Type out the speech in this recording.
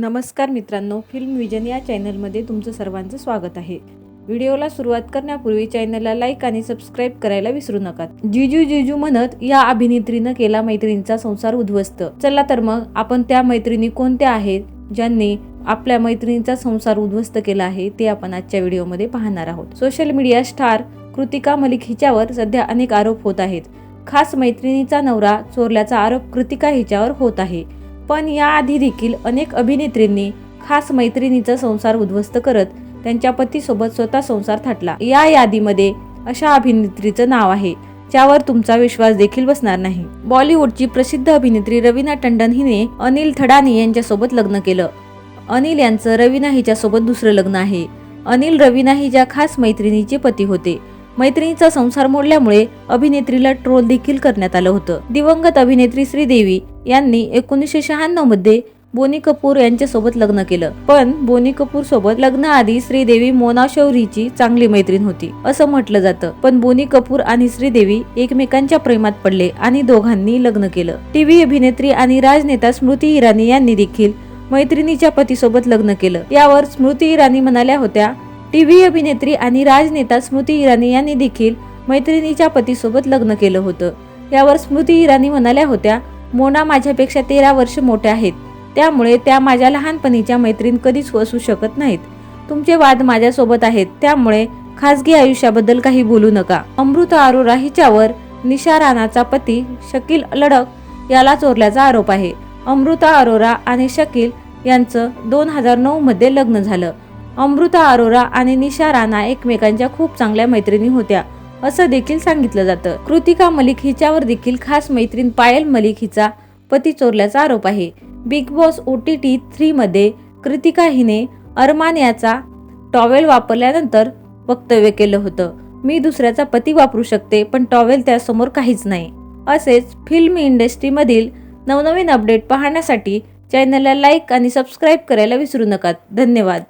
नमस्कार मित्रांनो film vision या चॅनलमध्ये तुमचं सर्वांचं स्वागत आहे. व्हिडिओला सुरुवात करण्यापूर्वी चॅनलला लाईक आणि सबस्क्राईब करायला विसरू नका. जिजू जिजू म्हणत या अभिनेत्रीनं केला मैत्रिणीचा संसार उद्ध्वस्त. चला तर मग आपण त्या मैत्रिणी कोणत्या आहेत ज्यांनी आपल्या मैत्रिणीचा संसार उद्ध्वस्त केला आहे ते आपण आजच्या व्हिडिओमध्ये पाहणार आहोत. Social media star Kritika Malik हिच्यावर सध्या अनेक आरोप होत आहेत. खास मैत्रिणीचा नवरा चोरल्याचा आरोप कृतिका हिच्यावर होत आहे. पण याआधी देखील अनेक अभिनेत्रींनी खास मैत्रिणीचा संसार उद्ध्वस्त करत त्यांच्या पतीसोबत स्वतः संसार थाटला. या यादीमध्ये अशा अभिनेत्रीचं नाव आहे ज्यावर तुमचा विश्वास देखील बसणार नाही. बॉलिवूडची प्रसिद्ध अभिनेत्री रवीना टंडन हिने अनिल थडानी यांच्यासोबत लग्न केलं. अनिल यांचं रवीना हिच्यासोबत दुसरं लग्न आहे. अनिल रवीना हिच्या खास मैत्रिणीचे पती होते मैत्रिणीचा संसार मोडल्यामुळे अभिनेत्रीला ट्रोल देखील करण्यात आलं होतं. दिवंगत अभिनेत्री श्रीदेवी यांनी एकोणीसशे शहाण्णवमध्ये बोनी कपूर यांच्यासोबत लग्न केलं. पण बोनी कपूर सोबत लग्नाआधी श्रीदेवी मोना शौरीची चांगली मैत्रीण होती असं म्हटलं जातं. पण बोनी कपूर आणि श्रीदेवी एकमेकांच्या प्रेमात पडले आणि दोघांनी लग्न केलं. टीव्ही अभिनेत्री आणि राजनेता स्मृती इराणी यांनी देखील मैत्रिणीच्या पतीसोबत लग्न केलं. यावर स्मृती इराणी म्हणाल्या होत्या टीव्ही अभिनेत्री आणि राजनेता स्मृती इराणी यांनी देखील मैत्रिणीच्या पतीसोबत लग्न केलं होतं. यावर स्मृती इराणी म्हणाल्या होत्या मोना माझ्यापेक्षा तेरा वर्ष मोठ्या आहेत. त्यामुळे त्या माझ्या लहानपणीच्या मैत्रीण कधीच वसू शकत नाहीत. तुमचे वाद माझ्यासोबत आहेत त्यामुळे खासगी आयुष्याबद्दल काही बोलू नका. अमृता अरोरा हिच्यावर निशा राणाचा पती शकील लडक याला चोरल्याचा आरोप आहे. अमृता अरोरा आणि शकील यांचं दोन हजार नऊ मध्ये लग्न झालं. अमृता अरोरा आणि निशा राणा एकमेकांच्या खूप चांगल्या मैत्रिणी होत्या. असं देखील सांगितलं जातं. कृतिका मलिक हिच्यावर देखील खास मैत्रीण पायल मलिक हिचा पती चोरल्याचा आरोप आहे. Bigg Boss O T T three मध्ये कृतिका हिने अरमान याचा टॉवेल वापरल्यानंतर वक्तव्य केलं होतं. मी दुसऱ्याचा पती वापरू शकते पण टॉवेल त्यासमोर काहीच नाही. असेच फिल्म इंडस्ट्रीमधील नवनवीन अपडेट पाहण्यासाठी चॅनलला लाईक आणि सबस्क्राईब करायला विसरू नका. धन्यवाद.